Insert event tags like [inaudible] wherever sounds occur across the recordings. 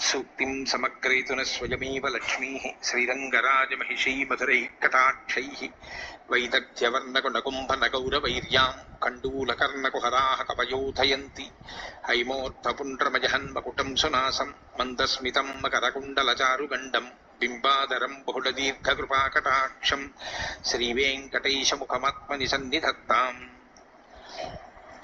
సూక్తిం సమగ్రయతున స్వయమేవ లక్ష్మీ. శ్రీరంగరాజమహిషీ మధురై కటాక్షై. వైదగ్ధ్యవర్ణకునకుంభనగౌరవైర్యాం కండూలకర్ణకుహరాः కవయోధయంతి హైమోర్ధపుండ్రమజహన్మకుటం సునాసం మందస్మితం మకరకుండలచారుగండం బింబాదరం బహుళదీర్ఘకృపాకటాక్షం. శ్రీవేంకటైశముఖమాత్మని సన్నిధత్తాం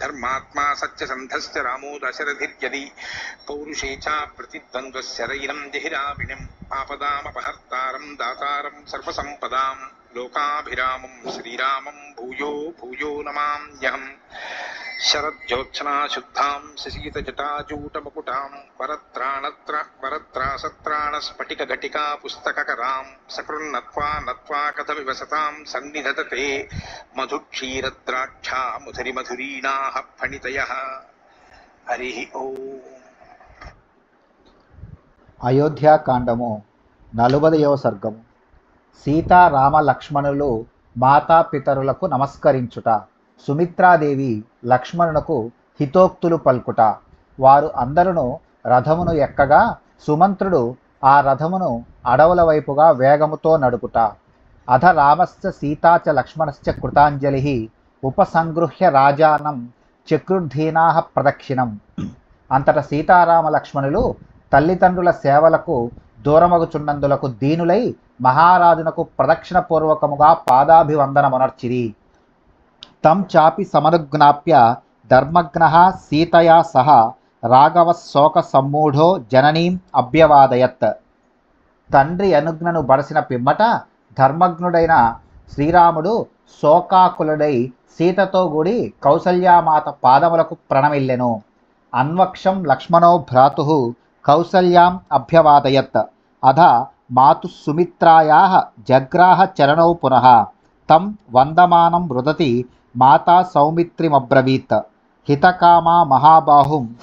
ధర్మాత్మా సత్యసంధస్ రామో దశరథిర్యది పౌరుషే చ ప్రతిద్వంద్వశరైనం జహిరావిణిం ఆపదామపహర్తారం దాతారం సర్వసంపదాం లోకాభిరామం శ్రీరామం భూయో భూయో నమామ్యహం శరజ్యోత్సనాశుద్ధాం శశీతజటాజూటముకుటాం వరత్రాణత్ర వరత్రాసత్రాణ స్ఫటిక ఘటికా పుస్తకరాం సకృన్నత్వా నత్వా కథ వివసతాం సన్నిధతతే మధుక్షీరద్రాక్షా ముధురిమధురీణాః ఫణితయ. హరి ఓ. అయోధ్యాకాండము నలుబదయవ సర్గము. సీతారామ లక్ష్మణులు మాతాపితరులకు నమస్కరించుట సుమిత్రాదేవి లక్ష్మణునకు హితోక్తులు పల్కుట. వారు అందరును రథమును ఎక్కగా సుమంత్రుడు ఆ రథమును అడవుల వైపుగా వేగముతో నడుపుట. అధ రామశ్చ సీతా చ లక్ష్మణశ్చ కృతాంజలి ఉపసంగృహ్య రాజానం చక్రుర్ధీనా ప్రదక్షిణం. అంతట సీతారామ లక్ష్మణులు తల్లిదండ్రుల సేవలకు దూరమగుచున్నందులకు దీనులై మహారాజునకు ప్రదక్షిణ పూర్వకముగా పాదాభివందనమునర్చిరి. తం చాపి సమనుజ్ఞాప్య ధర్మజ్ఞ సీతయా సహ రాఘవ శోక సమ్మూఢో జననీం అభ్యవాదయత్. తండ్రి అనుజ్ఞను బడసిన పిమ్మట ధర్మజ్ఞుడైన శ్రీరాముడు శోకాకులుడై సీతతో కూడి కౌసల్యామాత పాదములకు ప్రణమిల్లెను. అన్వక్షం లక్ష్మణో భ్రాతు కౌసల్యాం అభ్యవాదయత్. అధ మాతు సుమిత్రాయా జగ్రాహ చరణౌ పునః. తం వందమానం రుదతి మాతా సౌమిత్రిమబ్రవీత్. హితకామా మహాబాహుం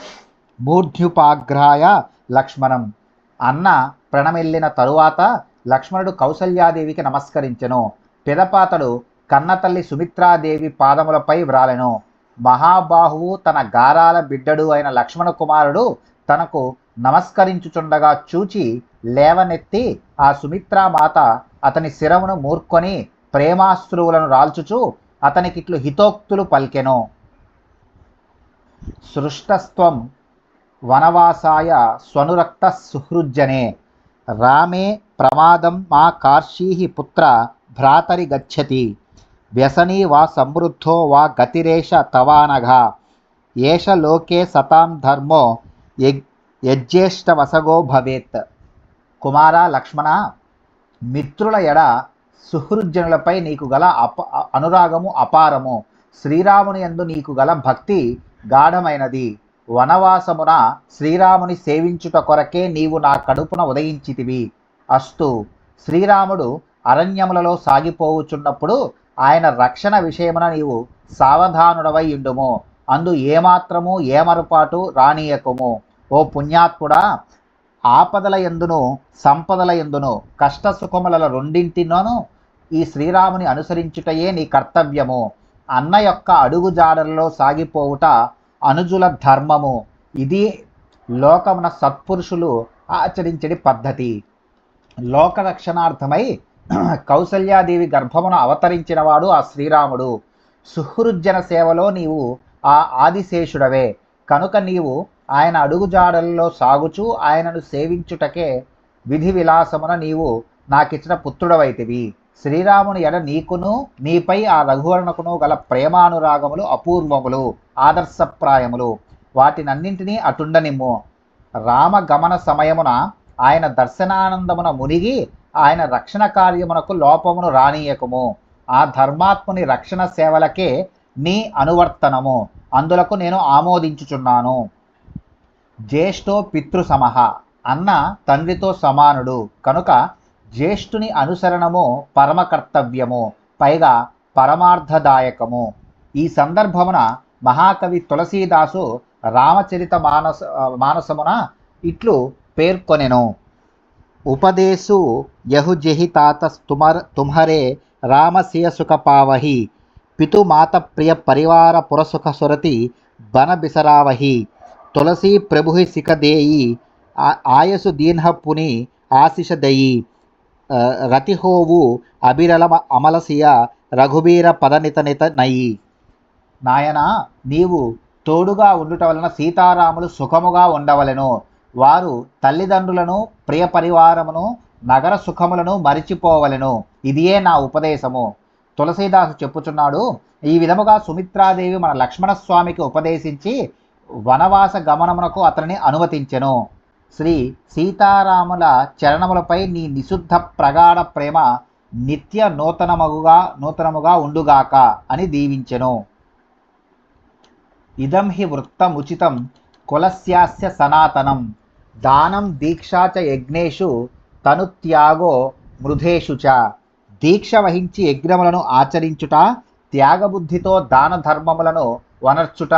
మూర్ధ్యుపాగ్రాయ లక్ష్మణం. అన్న ప్రణమిల్లిన తరువాత లక్ష్మణుడు కౌసల్యాదేవికి నమస్కరించెను. పిదపాతడు కన్నతల్లి సుమిత్రాదేవి పాదములపై వ్రాలెను. మహాబాహువు తన గారాల బిడ్డడు అయిన లక్ష్మణ కుమారుడు తనకు నమస్కరించుచుండగా చూచి లేవనెత్తి ఆ సుమిత్రామాత అతని శిరమును మూర్కొని ప్రేమాశ్రువులను రాల్చుచు అతనికిట్లు హితోక్తులు పల్కెను. సృష్టస్త్వం వనవాసాయ స్వనురక్త సుహృజ్జనే. రామే ప్రమాదం మా కార్షీ పుత్ర భ్రాతరి గచ్చతి. వ్యసనీ వా సమృద్ధో వా గతిరేష తవానఘ. ఏష లోకే సతాం ధర్మో యగ్ యజ్యేష్టవసగో భవేత్. కుమార లక్ష్మణ మిత్రుల ఎడ సుహృజ్జనులపై నీకు గల అప అనురాగము అపారము. శ్రీరాముని యందు నీకు గల భక్తి గాఢమైనది. వనవాసమున శ్రీరాముని సేవించుట కొరకే నీవు నా కడుపున ఉదయించితివి. అస్తు శ్రీరాముడు అరణ్యములలో సాగిపోవుచున్నప్పుడు ఆయన రక్షణ విషయమున నీవు సావధానుడవై ఉండుము అందు ఏమాత్రము ఏమరపాటు రానీయకుము. ఓ పుణ్యాత్ముడా ఆపదల ఎందును సంపదల ఎందును కష్ట సుఖముల రెండింటినోనూ ఈ శ్రీరాముని అనుసరించుటయే నీ కర్తవ్యము. అన్న యొక్క అడుగుజాడలలో సాగిపోవుట అనుజుల ధర్మము. ఇది లోకమున సత్పురుషులు ఆచరించడి పద్ధతి. లోక రక్షణార్థమై [clears throat] కౌసల్యాదేవి గర్భమున అవతరించినవాడు ఆ శ్రీరాముడు. సుహృజ్జన సేవలో నీవు ఆ ఆదిశేషుడవే. కనుక నీవు ఆయన అడుగుజాడల్లో సాగుచూ ఆయనను సేవించుటకే విధి విలాసమున నీవు నాకిచ్చిన పుత్రుడవైతివి. శ్రీరాముని ఎడ నీకును నీపై ఆ రఘువరణకును గల ప్రేమానురాగములు అపూర్వములు ఆదర్శప్రాయములు. వాటినన్నింటినీ అటుండనిమ్ము. రామ గమన సమయమున ఆయన దర్శనానందమున మునిగి ఆయన రక్షణ కార్యమునకు లోపమును రానీయకము. ఆ ధర్మాత్ముని రక్షణ సేవలకే నీ అనువర్తనము. అందులకు నేను ఆమోదించుచున్నాను. జ్యేష్ఠో పితృసమహ అన్న తండ్రితో సమానుడు. కనుక జ్యేష్ఠుని అనుసరణము పరమకర్తవ్యము పైగా పరమార్థదాయకము. ఈ సందర్భమున మహాకవి తులసీదాసు రామచరిత మానస మానసమున ఇట్లు పేర్కొనెను. ఉపదేశు యహుజెహి తాత తుమర్ తుమ్హరే రామసియ సుఖపావహి పితుమాత ప్రియ పరివార పురసుఖ సురతి బన బిసరావహి. తులసి ప్రభుహి సిఖదేయి ఆ- ఆయసు దీన్హప్పుని ఆశిషదయి రతిహోవు అభిరల అమలసియ రఘుబీర పదనితనిత నయి. నాయన నీవు తోడుగా ఉండుట వలన సీతారాములు సుఖముగా ఉండవలెను. వారు తల్లిదండ్రులను ప్రియ పరివారమును నగర సుఖములను మరిచిపోవలెను. ఇదియే నా ఉపదేశము. తులసీదాసు చెప్పుచున్నాడు ఈ విధముగా సుమిత్రాదేవి మన లక్ష్మణస్వామికి ఉపదేశించి వనవాస గమనమునకు అతనిని అనుమతించెను. శ్రీ సీతారాముల చరణములపై నీ నిశుద్ధ ప్రగాఢ ప్రేమ నిత్య నూతనమగుగా నూతనముగా ఉండుగాక అని దీవించెను. ఇదం హి వృత్తముచితం కులస్యాస్య సనాతనం. దానం దీక్షాచ యజ్ఞేషు యజ్ఞేషు తనుత్యాగో మృధేషు చ. దీక్ష వహించి యజ్ఞములను ఆచరించుట త్యాగబుద్ధితో దాన ధర్మములను వనర్చుట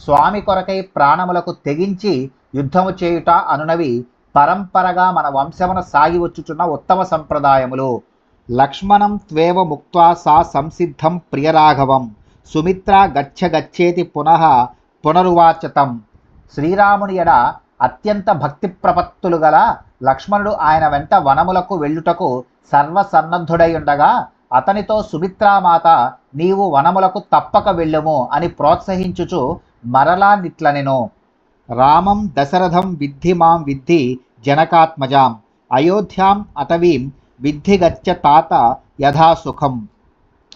స్వామి కొరకై ప్రాణములకు తెగించి యుద్ధము చేయుట అనునవి పరంపరగా మన వంశమున సాగి వచ్చుచున్న ఉత్తమ సంప్రదాయములు. లక్ష్మణం త్వేవ ముక్త్వా సా సంసిద్ధం ప్రియరాఘవం. సుమిత్ర గచ్చ గచ్చేతి పునః పునరువాచతం. శ్రీరాముని ఎడ అత్యంత భక్తి ప్రపత్తులు గల లక్ష్మణుడు ఆయన వెంట వనములకు వెళ్ళుటకు సర్వసన్నద్ధుడై ఉండగా అతనితో సుమిత్రామాత నీవు వనములకు తప్పక వెళ్ళుము అని ప్రోత్సహించుచు మరలా నిట్లనెను. రామం దశరథం విద్ధి మాం విద్ధి జనకాత్మజాం. అయోధ్యాం అటవీం విద్ధి గచ్చ తాత యథా సుఖం.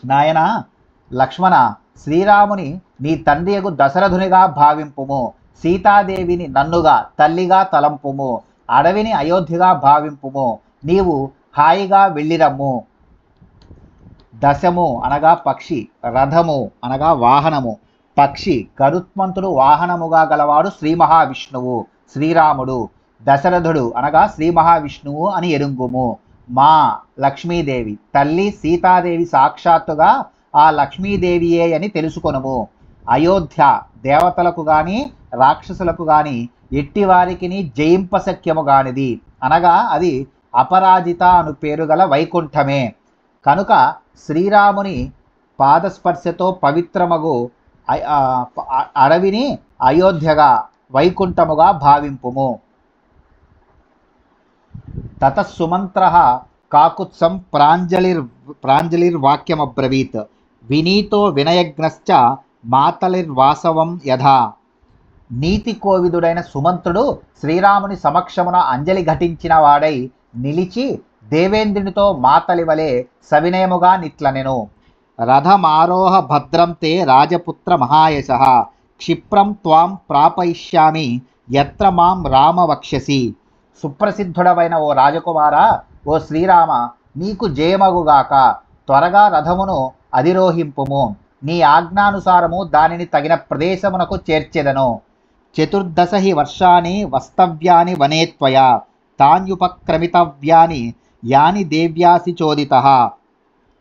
నాయన లక్ష్మణ శ్రీరాముని నీ తండ్రియగు దశరథునిగా భావింపుము. సీతాదేవిని నన్నుగా తల్లిగా తలంపుము. అడవిని అయోధ్యగా భావింపుము. నీవు హాయిగా వెళ్ళిరమ్ము. దశము అనగా పక్షి రథము అనగా వాహనము. పక్షి కరుత్మంతుడు వాహనముగా గలవాడు శ్రీ మహావిష్ణువు శ్రీరాముడు దశరథుడు అనగా శ్రీ మహావిష్ణువు అని ఎరుంగుము. మా లక్ష్మీదేవి తల్లి సీతాదేవి సాక్షాత్తుగా ఆ లక్ష్మీదేవియే అని తెలుసుకొనుము. అయోధ్య దేవతలకు కానీ రాక్షసులకు కానీ ఎట్టి వారికిని జయింపశక్యము గానిది. అనగా అది అపరాజిత అను పేరు గల వైకుంఠమే. కనుక శ్రీరాముని పాదస్పర్శతో పవిత్రమగు అడవిని అయోధ్యగా వైకుంఠముగా భావింపుము. తత సుమంత్ర కాకుత్సం ప్రాంజలిర్ ప్రాంజలిర్వాక్యమబ్రవీత్. వినీతో వినయజ్ఞశ్చ మాతలిర్వాసవం యథా. నీతి కోవిదుడైన సుమంతుడు శ్రీరాముని సమక్షమున అంజలి ఘటించిన వాడై నిలిచి దేవేంద్రునితో మాతలి వలె సవినయముగా నిట్లనెను. రథమారోహ భద్రం తే రాజపుత్ర మహాయశ. క్షిప్రం త్వాం ప్రాపయిష్యామి ఎత్ర మాం రామ వక్ష్యసి. సుప్రసిద్ధుడవైన ఓ రాజకుమార ఓ శ్రీరామ నీకు జయమగుగాక త్వరగా రథమును అధిరోహింపుము. నీ ఆజ్ఞానుసారము దానిని తగిన ప్రదేశమునకు చేర్చెదను. చతుర్దశ హి వర్షాని వస్తవ్యాని వనేత్వయ తాన్యుపక్రమితవ్యాని యాని దేవ్యాసి చోదిత.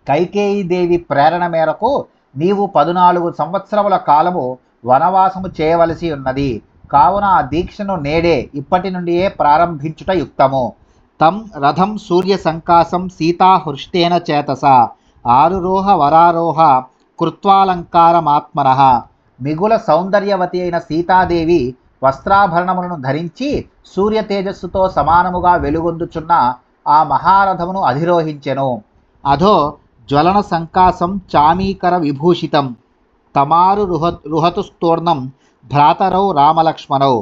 కైకేయిదేవి ప్రేరణ మేరకు నీవు పదునాలుగు సంవత్సరముల కాలము వనవాసము చేయవలసి ఉన్నది. కావున ఆ దీక్షను నేడే ఇప్పటి నుండియే ప్రారంభించుట యుక్తము. తం రథం సూర్య సంకాసం సీతాహృష్టేన చేతస. ఆరురోహ వరారోహ కృత్వాలంకారమాత్మన. మిగుల సౌందర్యవతి అయిన సీతాదేవి వస్త్రాభరణములను ధరించి సూర్య తేజస్సుతో సమానముగా వెలుగొందుచున్న ఆ మహారథమును అధిరోహించెను. అధో జ్వలన సంకాసం చామీకర విభూషితం తమారు రుహ రుహతుస్తూర్ణం భ్రాతరౌ రామలక్ష్మణౌ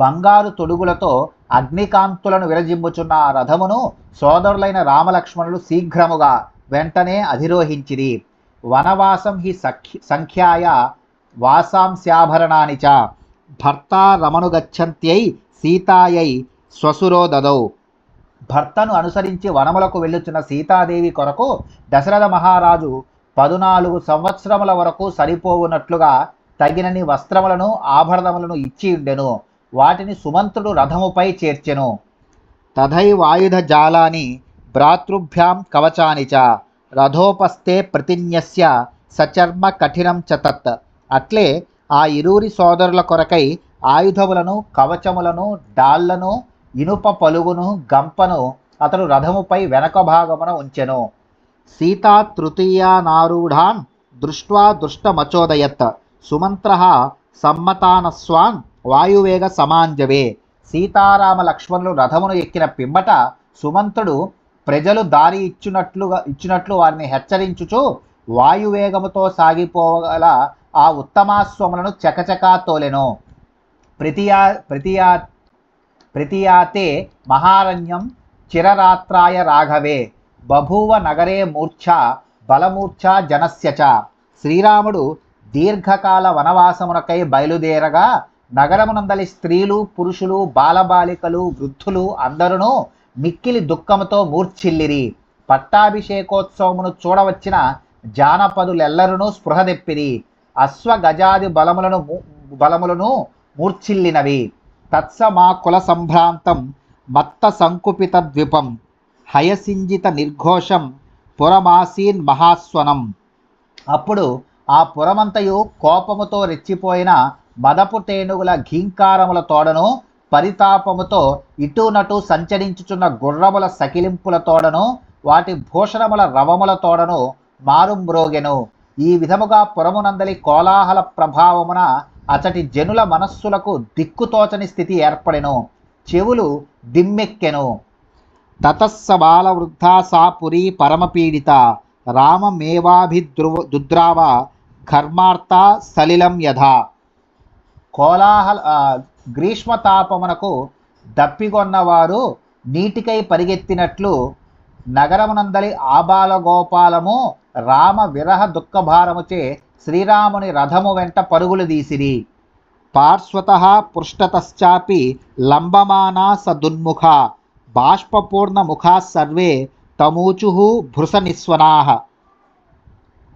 బంగారు తొడుగులతో అగ్నికాంతులను విరజిమ్ముచున్న ఆ రథమును సోదరులైన రామలక్ష్మణులు శీఘ్రముగా వెంటనే అధిరోహించిరి. వనవాసం హి సఖ్య సంఖ్యాయ వాసాంస్యాభరణాని చ. భర్త రమణుగచ్చంత్యై సీతాయై శ్వశురో దదౌ భర్తను అనుసరించి వనములకు వెళ్ళుచున్న సీతాదేవి కొరకు దశరథ మహారాజు పదునాలుగు సంవత్సరముల వరకు సరిపోవునట్లుగా తగినన్ని వస్త్రములను ఆభరణములను ఇచ్చి ఉండెను. వాటిని సుమంత్రుడు రథముపై చేర్చెను. తథైవాయుధ జాలాని భ్రాతృభ్యాం కవచాని చ. రథోపస్థే ప్రతిన్యస్య సచర్మ కఠినం చ తత్. అట్లే ఆ ఇరువురి సోదరుల కొరకై ఆయుధములను కవచములను డాళ్ళను ఇనుప పలుగును గంపను అతడు రథముపై వెనక భాగమున ఉంచెను. సీతా తృతీయానారూఢాన్ దృష్ట్వా దృష్టమచోదయత్. సుమంత్ర సమ్మతానస్వాన్ వాయువేగ సమాంజవే. సీతారామ లక్ష్మణులు రథమును ఎక్కిన పిమ్మట సుమంతుడు ప్రజలు దారి ఇచ్చినట్లుగా ఇచ్చినట్లు వారిని హెచ్చరించుచు వాయువేగముతో సాగిపోగల ఆ ఉత్తమాస్వములను చకచకా తోలెను. ప్రతియా ప్రతియా ప్రతియాతే మహారణ్యం చిరరాత్రాయ రాఘవే. బభూవ నగరే మూర్ఛ బలమూర్ఛ జనస్య చ. శ్రీరాముడు దీర్ఘకాల వనవాసమునకై బయలుదేరగా నగరమునందలి స్త్రీలు పురుషులు బాలబాలికలు వృద్ధులు అందరూ మిక్కిలి దుఃఖముతో మూర్ఛిల్లిరి. పట్టాభిషేకోత్సవమును చూడవచ్చిన జానపదులెల్లరూ స్పృహ తెప్పిరి బలములను మూ- బలములను మూర్ఛిల్లినవి. తత్సమా కుల సంభ్రాంతం మత్త సంకుపిత ద్విపం హయసింజిత నిర్ఘోషం పురమాసీన్ మహాస్వనం. అప్పుడు ఆ పురమంతయు కోపముతో రెచ్చిపోయిన మదపు టేనుగుల ఘీంకారముల తోడను పరితాపముతో ఇటునటు సంచరించుచున్న గుర్రముల సకిలింపుల తోడను వాటి భూషణముల రవముల తోడను మారుమ్రోగెను. ఈ విధముగా పురమునందలి కోలాహల ప్రభావమున అచటి జనుల మనస్సులకు దిక్కుతోచని స్థితి ఏర్పడెను. చెవులు దిమ్మెక్కెను. తతస్స బాలవృద్ధా సా పురీ పరమపీడిత రామమేవాభిద్రువ దుద్రావ కర్మార్త సలిలం యథా. కోలాహల గ్రీష్మతాపమునకు దప్పిగొన్నవారు నీటికై పరిగెత్తినట్లు నగరమునందలి ఆబాలగోపాలము రామ విరహ దుఃఖభారముచే శ్రీరాముని రథము వెంట పరుగులు తీసిరి. పార్శ్వత పృష్టతశ్చాపి లంబమానా స దున్ముఖ బాష్పూర్ణముఖా సర్వే తమూచు భృస నిస్వనాహ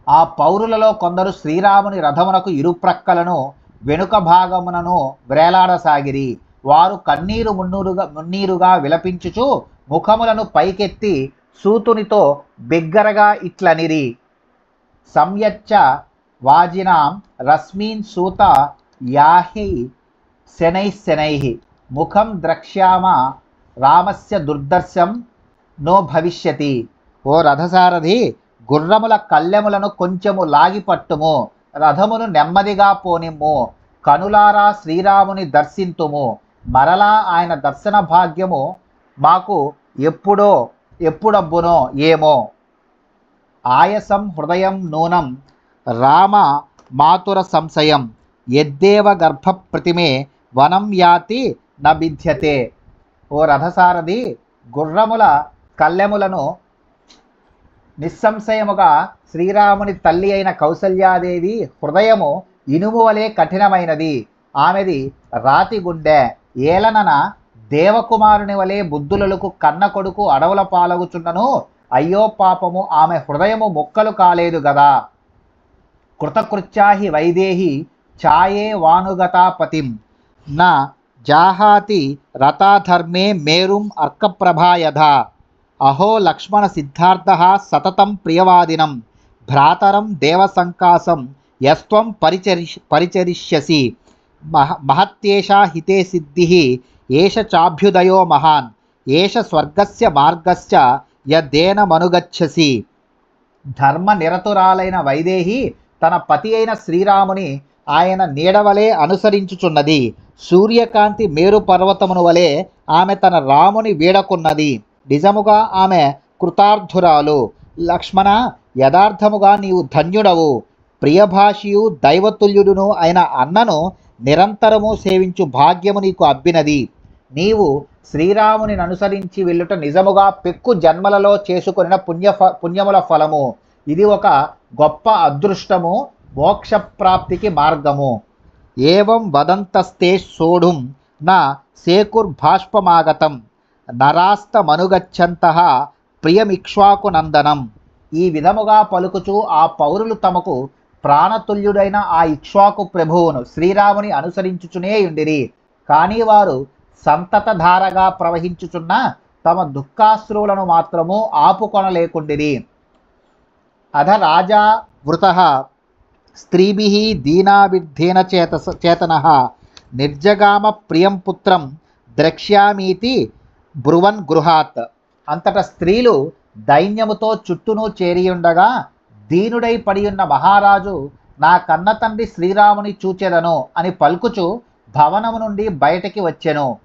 ఆ పౌరులలో కొందరు శ్రీరాముని రథమునకు ఇరుప్రక్కలను వెనుక భాగమునను వ్రేలాడసాగిరి వారు కన్నీరు మున్నీరుగా మున్నీరుగా విలపించుచు ముఖములను పైకెత్తి సూతునితో బిగ్గరగా ఇట్లనిరి. సంయచ్చ వాజినాం రశ్మీన్ సూత యాహి శనై శనై. ముఖం ద్రక్ష్యామ రామస్య దుర్దర్శం నో భవిష్యతి. ఓ రథసారథి గుర్రముల కళ్ళెములను కొంచెము లాగి పట్టుము రథమును నెమ్మదిగా పోనిమ్ము కనులారా శ్రీరాముని దర్శింతుము. మరలా ఆయన దర్శన భాగ్యము మాకు ఎప్పుడో ఎప్పుడబ్బునో ఏమో. ఆయసం హృదయం నూనం రామ మాతుర సంశయం. ఎద్దేవ గర్భ ప్రతిమే వనం యాతి న ఓ రథసారథి గుర్రముల కళ్ళెములను నిస్సంశయముగా శ్రీరాముని తల్లి అయిన కౌసల్యాదేవి హృదయము ఇనుము వలె కఠినమైనది. ఆమెది రాతి గుండె. ఏలనన దేవకుమారుని వలె బుద్ధులకు కన్న కొడుకు అడవుల పాలగుచున్నను అయ్యో పాపము ఆమె హృదయము మొక్కలు కాలేదు గదా. కృతకృత్యాహి వైదేహి ఛాయే వానుగతాపతిం. నా జాహాతి రథాధర్మే మేరుం అర్కప్రభాయధ. అహో లక్ష్మణ సిద్ధార్థ సతతం ప్రియవాదినం. భ్రాతరం దేవసంకాసం యస్వం పరిచరి పరిచరిష్యసి. మహ మహత్యేషా హితే సిద్ధి. ఏష చాభ్యుదయో మహాన్. ఏష స్వర్గస్య మార్గస్య యదేన మనుగచ్చసి ధర్మ నిరతురాలైన వైదేహి తన పతి అయిన శ్రీరాముని ఆయన నీడవలే అనుసరించుచున్నది. సూర్యకాంతి మేరు పర్వతమును వలె ఆమె తన రాముని వీడకున్నది. నిజముగా ఆమె కృతార్థురాలు. లక్ష్మణ యథార్థముగా నీవు ధన్యుడవు. ప్రియభాషియు దైవతుల్యుడును అయిన అన్నను నిరంతరము సేవించు భాగ్యము నీకు అబ్బినది. నీవు శ్రీరాముని అనుసరించి వెళ్ళుట నిజముగా పెక్కు జన్మలలో చేసుకొనిన పుణ్య పుణ్యముల ఫలము. ఇది ఒక గొప్ప అదృష్టము మోక్షప్రాప్తికి మార్గము. ఏవం వదంతస్తే సోఢుం నా సేకుర్భాష్పమాగతం నరాస్తమనుగచ్చంత ప్రియమిక్ష్వాకునందనం ఈ విధముగా పలుకుచూ ఆ పౌరులు తమకు ప్రాణతుల్యుడైన ఆ ఇక్ష్వాకు ప్రభువును శ్రీరాముని అనుసరించుచునే ఉండిరి కానీ వారు సంతతధారగా ప్రవహించుచున్న తమ దుఃఖాశ్రువులను మాత్రము ఆపుకొనలేకుండిరి. అధ రాజా వృత. స్త్రీభి దీనావిద్ధేన చేత చేతన. నిర్జగామ ప్రియం పుత్రం ద్రక్ష్యామీతి బ్రువన్ గృహాత్. అంతట స్త్రీలు దైన్యముతో చుట్టూను చేరియుండగా దీనుడై పడియున్న మహారాజు నా కన్న తండ్రి శ్రీరాముని చూచెదను అని పలుకుచు భవనము నుండి బయటికి వచ్చెను.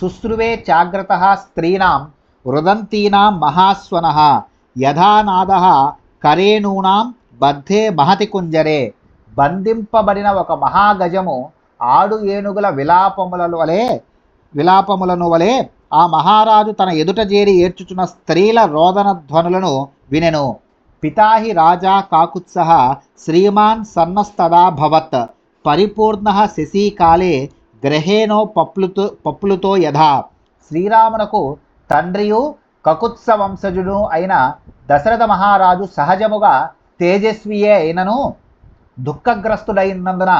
శుశ్రువే జాగ్రత స్త్రీణాం రుదంతీనాం మహాస్వన. యథానాద కరేణూనాం బద్ధే మహతి కుంజరే. బంధింపబడిన ఒక మహాగజము ఆడు ఏనుగుల విలాపముల వలె విలాపములను వలె ఆ మహారాజు తన ఎదుట చేరి ఏడ్చుచున్న స్త్రీల రోదన ధ్వనులను వినెను. పితాహి రాజా కాకుత్సహ శ్రీమాన్ సన్నస్తదా భవత్. పరిపూర్ణ శశీకాలే గ్రహేణో పప్లుతో పప్లుతో యథా. శ్రీరామునకు తండ్రియు కకుత్స వంశజుడు అయిన దశరథ మహారాజు సహజముగా తేజస్వియే అయినను దుఃఖగ్రస్తుడైనందున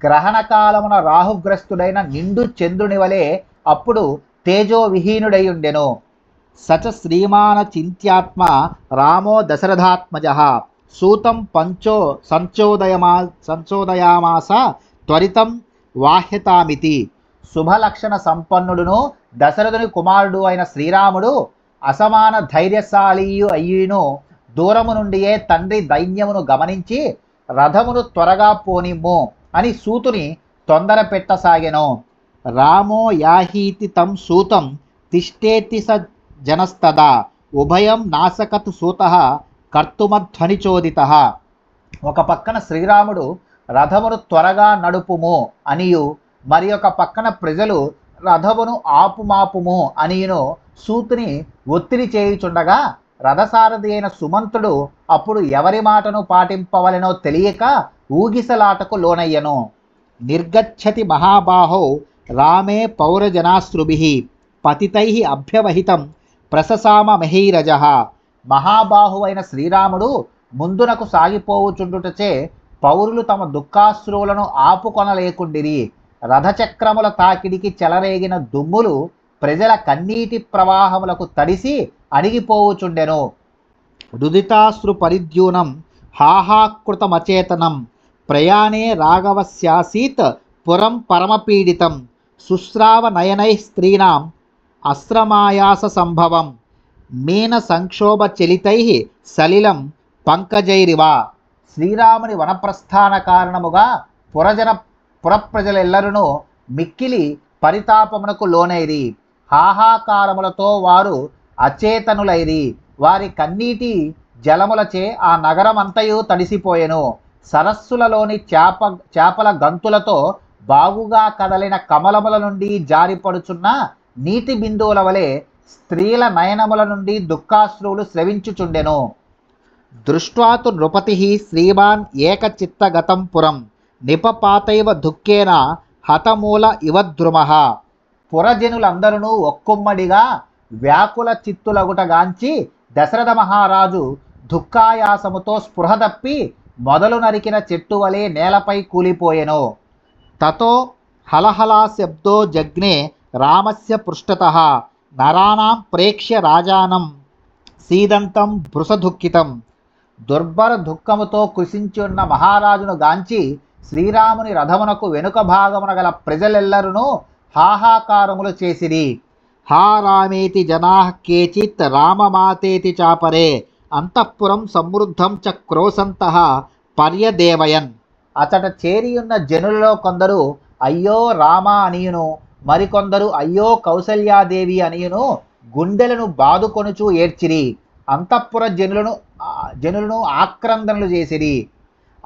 గ్రహణకాలమున రాహుగ్రస్తుడైన నిండు చంద్రుని వలె అప్పుడు తేజోవిహీనుడై ఉండెను సచ శ్రీమాన చింత్యాత్మ రామో దశరథాత్మజ. సూతం పంచో సంచోదయమా సంచోదయామాస త్వరితం వాహ్యతామితి. శుభలక్షణ సంపన్నుడును దశరథుని కుమారుడు అయిన శ్రీరాముడు అసమాన ధైర్యశాలియు అయ్యును దూరము నుండియే తండ్రి దైన్యమును గమనించి రథమును త్వరగా పోనిమ్ము అని సూతుని తొందర పెట్టసాగెను. రామో యాహీతి తం సూతం తిష్టేతి స జనస్తదా. ఉభయం నాసకత్ సూత కర్తుమధ్వనిచోదిత ఒక పక్కన శ్రీరాముడు రథమును త్వరగా నడుపుము అనియు మరి ఒక పక్కన ప్రజలు రథమును ఆపుమాపుము అనియును సూతుని ఒత్తిడి చేయుచుండగా రథసారథి అయిన సుమంతుడు అప్పుడు ఎవరి మాటను పాటింపవలెనో తెలియక ఊగిసలాటకు లోనయ్యను. నిర్గచ్చతి మహాబాహో రామే పౌరజనాశ్రుభి పతితై అభ్యవహితం ప్రససామ మహీరజ. మహాబాహువైన శ్రీరాముడు ముందునకు సాగిపోవుచుండుటచే పౌరులు తమ దుఃఖాశ్రువులను ఆపుకొనలేకుండిరి. రథచక్రముల తాకిడికి చెలరేగిన దుమ్ములు ప్రజల కన్నీటి ప్రవాహములకు తడిసి అణిగిపోవుచుండెను. రుదితాశ్రు పరిద్యూనం హాహాకృతమచేతనం ప్రయాణే రాఘవస్యాసీత్ పురం పరమపీడితం శుశ్రావ నయనై స్త్రీణాం అస్త్రమాయాస సంభవం మీన సంక్షోభ చలితై సలిలం పంకజైరివా. శ్రీరాముని వనప్రస్థాన కారణముగా పురజన పురప్రజలెల్లరును మిక్కిలి పరితాపమునకు లోనైరి. హాహాకారములతో వారు అచేతనులైరి. వారి కన్నీటి జలములచే ఆ నగరమంతయు తడిసిపోయెను. సరస్సులలోని చేప చేపల గంతులతో బాగుగా కదలిన కమలముల నుండి జారిపడుచున్న నీటి బిందువుల వలె స్త్రీల నయనముల నుండి దుఃఖాశ్రువులు స్రవించుచుండెను. దృష్ట్వాతు నృపతి శ్రీమాన్ ఏకచిత్తగతం పురం. నిపపాతైవ దుఃఖేన హతమూల ఇవద్రుమ పురజనులందరూ ఒక్కొమ్మడిగా వ్యాకుల చిత్తులగుటగాంచి దశరథ మహారాజు దుఃఖాయాసముతో స్పృహ తప్పి మొదలు నరికిన చెట్టు వలె నేలపై కూలిపోయెను. తతో హలహలా శబ్దో జగ్నే రామస్య పృష్ఠత. నరాణం ప్రేక్ష్య రాజానం సీదంతం భృసదుఃఖితం దుర్భర దుఃఖముతో కృషించున్న మహారాజును గాంచి శ్రీరాముని రథమునకు వెనుక భాగమున గల ప్రజలెల్లరును హాహాకారములు చేసిరి. హా రామేతి జనా కేచిత్ రామమాతేతి చాపరే అంతఃపురం సమృద్ధం చ క్రోసంత పర్యదేవయన్. అతట చేరియున్న జనులలో కొందరు అయ్యో రామ అనియును మరికొందరు అయ్యో కౌసల్యాదేవి అనియును గుండెలను బాదుకొనుచూ ఏడ్చిరి. అంతఃపుర జనులను జనులను ఆక్రందనలు చేసిరి.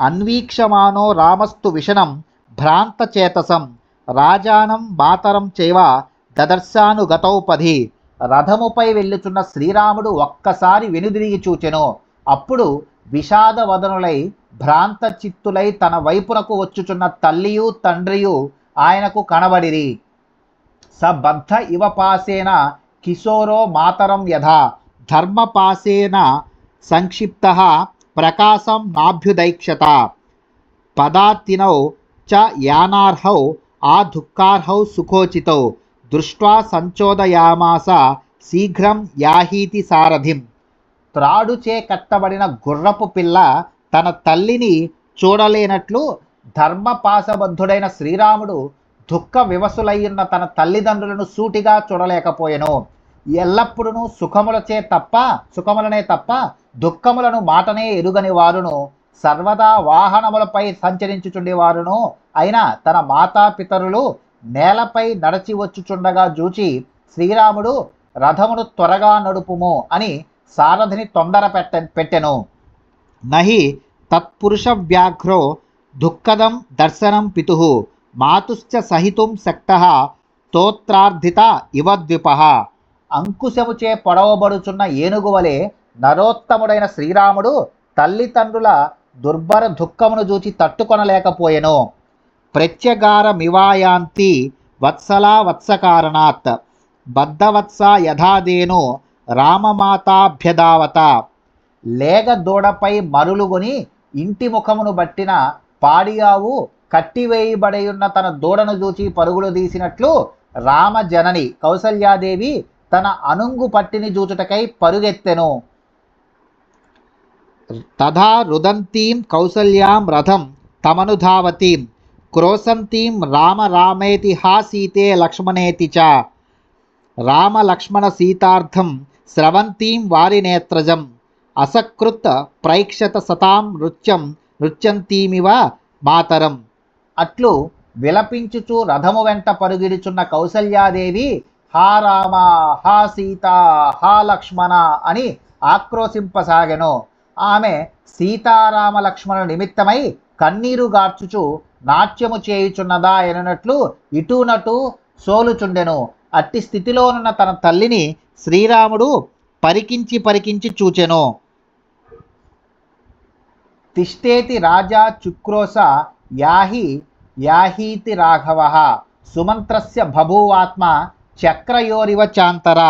అన్వీక్షమానో రామస్తు విషణం భ్రాంతచేతసం రాజానం మాతరం చేవ దదర్శానుగతౌపధి. రథముపై వెళ్ళుచున్న శ్రీరాముడు ఒక్కసారి వెనుదిరిగి చూచెను. అప్పుడు విషాదవదనులై భ్రాంత చిత్తులై తన వైపునకు వచ్చుచున్న తల్లియు తండ్రియు ఆయనకు కనబడిరి. స బద్ధ ఇవ పాసేన కిశోరో మాతరం యథా. ధర్మపాసేన సంక్షిప్త ప్రకాశం నాభ్యుదైక్షత పదాతినౌ చ యానార్హౌ ఆ దుఃఖార్హౌ సుఖోచితౌ. దృష్ట్వా సంచోదయామాస శీఘ్రం యాహీతి సారథిం. త్రాడుచే కట్టబడిన గుర్రపు పిల్ల తన తల్లిని చూడలేనట్లు ధర్మపాశబద్ధుడైన శ్రీరాముడు దుఃఖ వివసులయ్యున్న తన తల్లిదండ్రులను సూటిగా చూడలేకపోయెను. ఎల్లప్పుడూ సుఖములచే తప్ప సుఖములనే తప్ప దుఃఖములను మాటనే ఎరుగని వారును సర్వదా వాహనములపై సంచరించుచుండే వారును అయినా తన మాతాపితరులు నేలపై నడచి వచ్చుచుండగా చూచి శ్రీరాముడు రథమును త్వరగా నడుపుము అని సారథిని తొందర పెట్ట పెట్టెను. నహి తత్పురుష వ్యాఘ్రో దుఃఖదం దర్శనం పితు మాతుశ్చ సహితుం శక్త స్తోత్రార్థిత ఇవద్విప అంకుశముచే పొడవబడుచున్న ఏనుగు వలె నరోత్తముడైన శ్రీరాముడు తల్లిదండ్రుల దుర్భర దుఃఖమును చూచి తట్టుకొనలేకపోయెను. ప్రత్యగారమివాయాంతి వత్సలా వత్సకారణాత్. బద్ధవత్స యథాదేను రామమాతాభ్యదావత లేగ దూడపై మరులుగొని ఇంటి ముఖమును బట్టిన పాడియావు కట్టివేయబడియున్న తన దూడను చూచి పరుగులు తీసినట్లు రామజనని కౌసల్యాదేవి తన అనుంగు పట్టిని చూచుటకై పరుగెత్తెను. తథా రుదంతీం కౌసల్యాం రథం తమనుధావతీం. క్రోసంతీం రామ రామేతి హా సీతే లక్ష్మణేతి చ. రామ లక్ష్మణ సీతార్థం స్రవంతీం వారినేత్రజం అసకృత్ ప్రైక్షత సతాం నృత్యం నృత్యంతీమివ మాతరం. అట్లు విలపించుచు రథము వెంట పరుగిడుచున్న కౌసల్యాదేవి హా రామ హా సీత హా లక్ష్మణ అని ఆక్రోశింపసాగెను. ఆమె సీతారామ లక్ష్మణ నిమిత్తమై కన్నీరు గార్చుచు నాట్యము చేయుచున్నదా ఎననట్లు ఇటునటు సోలుచుండెను. అట్టి స్థితిలోనున్న తన తల్లిని శ్రీరాముడు పరికించి పరికించి చూచెను. తిష్టేతి రాజా చుక్రోస యాహి యాహీతి రాఘవ. సుమంత్రస్య బభూవాత్మ చక్రయోరివ చాంతర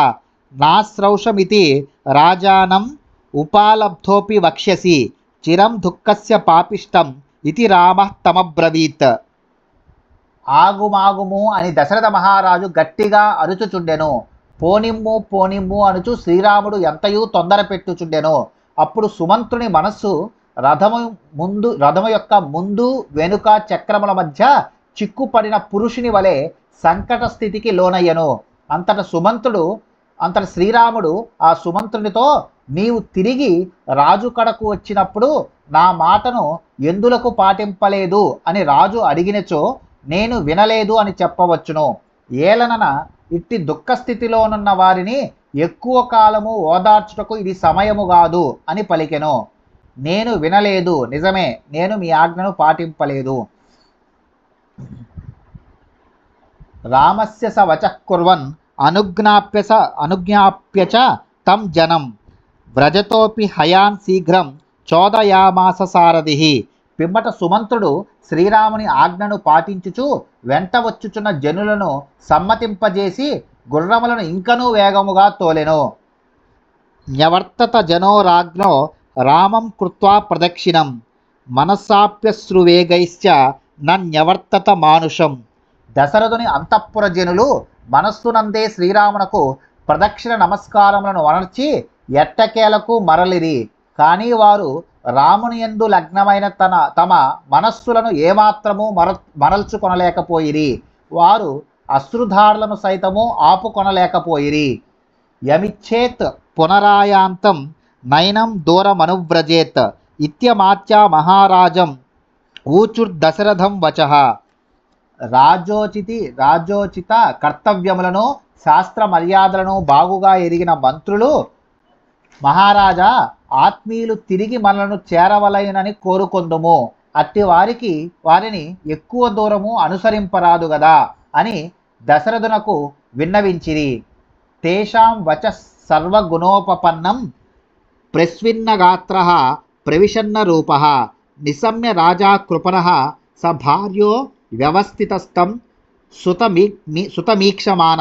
నాశ్రౌషమితి రాజానం ఉపాలబ్ధోపి వక్ష్యసి చిరం దుఃఖస్య పాపిష్టం ఇది రామ తమబ్రవీత్. ఆగుమాగుము అని దశరథ మహారాజు గట్టిగా అరుచుచుండెను. పోనిమ్ము పోనిమ్ము అనుచు శ్రీరాముడు ఎంతయూ తొందర పెట్టుచుండెను. అప్పుడు సుమంత్రుని మనస్సు రథము ముందు రథము యొక్క ముందు వెనుక చక్రముల మధ్య చిక్కుపడిన పురుషుని వలె సంకట స్థితికి లోనయ్యను. అంతట సుమంతుడు అంతట శ్రీరాముడు ఆ సుమంతునితో నీవు తిరిగి రాజు కడకు వచ్చినప్పుడు నా మాటను ఎందులకు పాటింపలేదు? అని రాజు అడిగినచో నేను వినలేదు అని చెప్పవచ్చును. ఏలనన ఇట్టి దుఃఖస్థితిలోనున్న వారిని ఎక్కువ కాలము ఓదార్చుటకు ఇది సమయము కాదు అని పలికెను. నేను వినలేదు నిజమే నేను మీ ఆజ్ఞను పాటింపలేదు. రామస్య స వచః కుర్వన్ అనుజ్ఞాప్య స అనుజ్ఞాప్య చ తం జనం. వ్రజతోపి హయాన్ శీఘ్రం చోదయామాస సారథి. పిమ్మట సుమంతుడు శ్రీరాముని ఆజ్ఞను పాటించుచు వెంట వచ్చుచున్న జనులను సమ్మతింపజేసి గుర్రములను ఇంకనూ వేగముగా తోలెను. న్యవర్తత జనో రాజ్ఞో రామం కృత్వా ప్రదక్షిణం. మనస్సాప్యశ్రువేగైశ్చ నన్యవర్తత మానుషం. దశరథుని అంతఃపుర జనులు మనస్సునందే శ్రీరామునకు ప్రదక్షిణ నమస్కారములను వనర్చి ఎట్టకేలకు మరలిరి. కానీ వారు రాముని యందు లగ్నమైన తన తమ మనస్సులను ఏమాత్రము మర మరల్చుకొనలేకపోయిరి. వారు అశ్రుధారులను సైతము ఆపుకొనలేకపోయిరి. యమిచ్చేత్ పునరాయాంతం నయనం దూరమనువ్రజేత్. ఇత్యమాత్యా మహారాజం ఊచుర్దశరథం వచః. రాజోచితి రాజోచిత కర్తవ్యములను శాస్త్ర మర్యాదలను బాగుగా ఎరిగిన మంత్రులు మహారాజా ఆత్మీయులు తిరిగి మనలను చేరవలయునని కోరుకొందుము. అట్టి వారికి వారిని ఎక్కువ దూరము అనుసరింపరాదు గదా అని దశరథునకు విన్నవించిరి. తేషాం వచ సర్వగుణోపపన్నం ప్రస్విన్నగాత్ర ప్రవిషన్న రూప నిశమ్య రాజా కృపణ స భార్యో వ్యవస్థితస్థం సుతమీ మీ- సుతమీక్షమాన.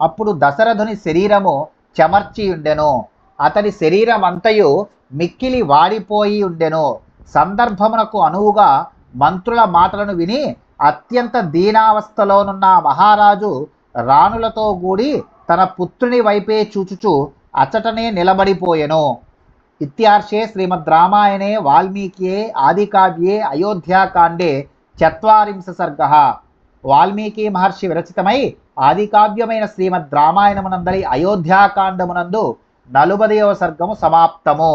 అప్పుడు దశరథుని శరీరము చెమర్చియుండెను. అతని శరీరమంతయు మిక్కిలి వాడిపోయి ఉండెను సందర్భమునకు అనువుగా మంత్రుల మాటలను విని అత్యంత దీనావస్థలోనున్న మహారాజు రాణులతో కూడి తన పుత్రుని వైపే చూచుచు అచటనే నిలబడిపోయెను. ఇత్యార్షే శ్రీమద్ రామాయణే వాల్మీకియే ఆదికావ్యే అయోధ్యాకాండే చత్వారింశ సర్గ వాల్మీకి మహర్షి విరచితమై ఆదికావ్యమైన శ్రీమద్ రామాయణమునందరి అయోధ్యాకాండమునందు నలుబదయవ సర్గము సమాప్తము